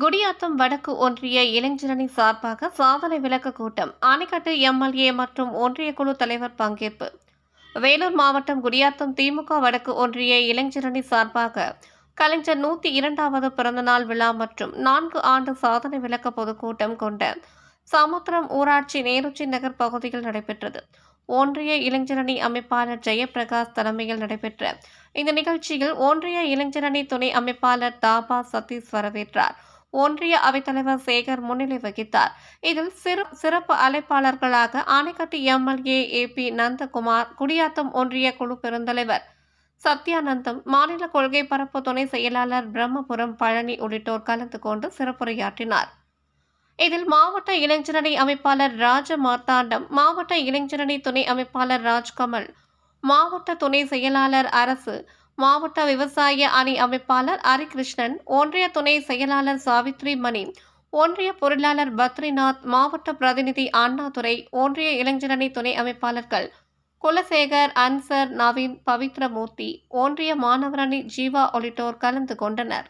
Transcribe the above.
குடியாத்தம் வடக்கு ஒன்றிய இளைஞரணி சார்பாக சாதனை விளக்க கூட்டம். ஆணைக்கட்டு எம்எல்ஏ மற்றும் ஒன்றிய குழு தலைவர் பங்கேற்பு. வேலூர் மாவட்டம் குடியாத்தம் திமுக வடக்கு ஒன்றிய இளைஞரணி சார்பாக கலைஞர் நூற்றி இரண்டாவது பிறந்தநாள் விழா மற்றும் நான்கு ஆண்டு சாதனை விளக்க பொதுக்கூட்டம் கொண்ட சமுத்திரம் ஊராட்சி நேருச்சி நகர் பகுதியில் நடைபெற்றது. ஒன்றிய இளைஞரணி அமைப்பாளர் ஜெயபிரகாஷ் தலைமையில் நடைபெற்ற இந்த நிகழ்ச்சியில் ஒன்றிய இளைஞரணி துணை அமைப்பாளர் தாபா சதீஷ் வரவேற்றார். ஒன்றிய அவைத்தலைவர் சேகர் முன்னிலை வகித்தார். இதில் சிறு சிறப்பு அழைப்பாளர்களாக Anaikattu MLA A P Nandakumar Gudiyatham ஒன்றிய குழு பெருந்தலைவர் சத்யானந்தம் மாநில கொள்கை பரப்பு துணை செயலாளர் பிரம்மபுரம் பழனி உள்ளிட்டோர் கலந்து கொண்டு சிறப்புரையாற்றினார். இதில் மாவட்ட இளைஞரணி அமைப்பாளர் ராஜ மார்த்தாண்டம் மாவட்ட இளைஞரணி துணை அமைப்பாளர் ராஜ்கமல் மாவட்ட துணை செயலாளர் அரசு மாவட்ட விவசாய அணி அமைப்பாளர் ஹரிகிருஷ்ணன் ஒன்றிய துணை செயலாளர் சாவித்ரி மணி ஒன்றிய பொருளாளர் பத்ரிநாத் மாவட்ட பிரதிநிதி அண்ணாதுரை ஒன்றிய இளைஞரணி துணை அமைப்பாளர்கள் குலசேகர் அன்சர் நவீன் பவித்ரமூர்த்தி ஒன்றிய மாணவரணி ஜீவா உள்ளிட்டோர் கலந்து கொண்டனர்.